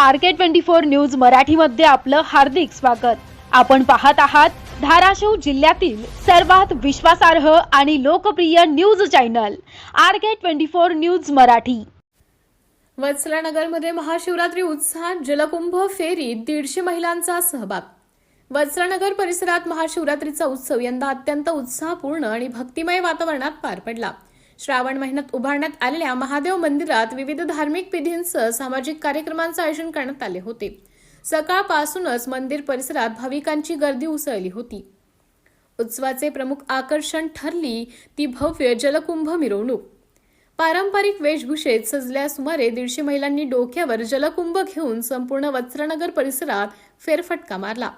R K twenty four news मराठीमध्ये आपलं हार्दिक स्वागत. आपण पाहत आहात धाराशिव जिल्ह्यातील सर्वात विश्वासार्ह आणि लोकप्रिय news channel R K twenty four news Marathi. वत्सलानगरमध्ये Mahashivratri उत्साहात जलकुंभ फेरीत दीडशे महिलांचा सहभाग. वत्सलानगर परिसरात महाशिवरात्रीचा उत्सव यंदा अत्यंत उत्साहपूर्ण आणि भक्तिमय वातावरणात पार पडला. श्रावण महिन्यात उभारण्यात आलेल्या महादेव मंदिरात विविध धार्मिक विधींसह सामाजिक कार्यक्रमांचं आयोजन करण्यात आले होते. सकाळपासूनच मंदिर परिसरात भाविकांची गर्दी उसळली होती. उत्सवाचे प्रमुख आकर्षण ठरली ती भव्य जलकुंभ मिरवणूक. पारंपरिक वेशभूषेत सजल्या सुमारे दीडशे महिलांनी डोक्यावर जलकुंभ घेऊन संपूर्ण वस्त्रनगर परिसरात फेरफटका मारला.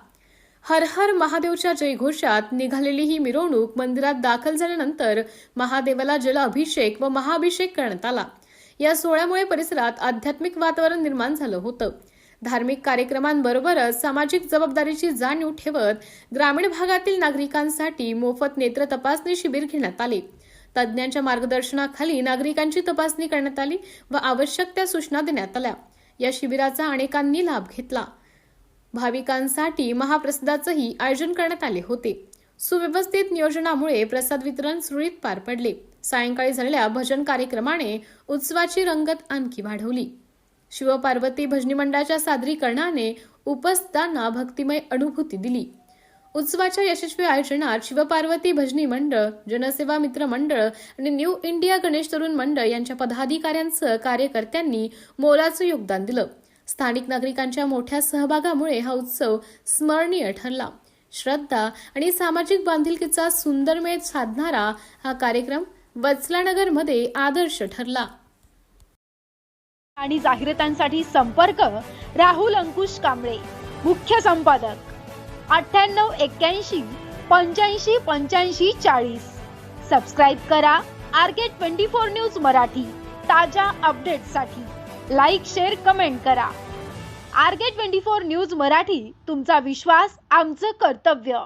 हर हर महादेवच्या जयघोषात निघालेली ही मिरवणूक मंदिरात दाखल झाल्यानंतर महादेवाला जल अभिषेक व महाअभिषेक करण्यात आला. या सोहळ्यामुळे परिसरात आध्यात्मिक वातावरण निर्माण झालं होतं. धार्मिक कार्यक्रमांबरोबरच सामाजिक जबाबदारीची जाणीव ठेवत ग्रामीण भागातील नागरिकांसाठी मोफत नेत्र तपासणी शिबिर घेण्यात आले. तज्ज्ञांच्या मार्गदर्शनाखाली नागरिकांची तपासणी करण्यात आली व आवश्यक त्या सूचना देण्यात आल्या. या शिबिराचा अनेकांनी लाभ घेतला. भाविकांसाठी महाप्रसादाचंही आयोजन करण्यात आले होते. सुव्यवस्थित नियोजनामुळे प्रसाद वितरण सुरळीत पार पडले. सायंकाळी झालेल्या भजन कार्यक्रमाने उत्सवाची रंगत आणखी वाढवली. शिवपार्वती भजनी मंडळाच्या सादरीकरणाने उपस्थितांना भक्तिमय अनुभूती दिली. उत्सवाच्या यशस्वी आयोजनात शिवपार्वती भजनी मंडळ जनसेवा मित्र मंडळ आणि न्यू इंडिया गणेश तरुण मंडळ यांच्या पदाधिकाऱ्यांसह कार्यकर्त्यांनी मोलाचं योगदान दिलं. स्थानिक नागरिकांच्या मोठ्या सहभागामुळे हा उत्सव स्मरणीय ठरला. श्रद्धा आणि सामाजिक बांधिलकीचा सुंदर मेळ साधणारा हा कार्यक्रम वत्सलानगरमध्ये आदर्श ठरला. आणि जाहिरातांसाठी संपर्क राहुल अंकुश कांबळे मुख्य संपादक अठ्ठ्याण्णव एक्क्याऐंशी पंच्याऐंशी पंच्याऐंशी चाळीस. सबस्क्राईब करा R K twenty four news Marathi ताज्या अपडेटसाठी लाईक शेअर कमेंट करा. R K twenty four news Marathi तुमचा विश्वास आमचं कर्तव्य.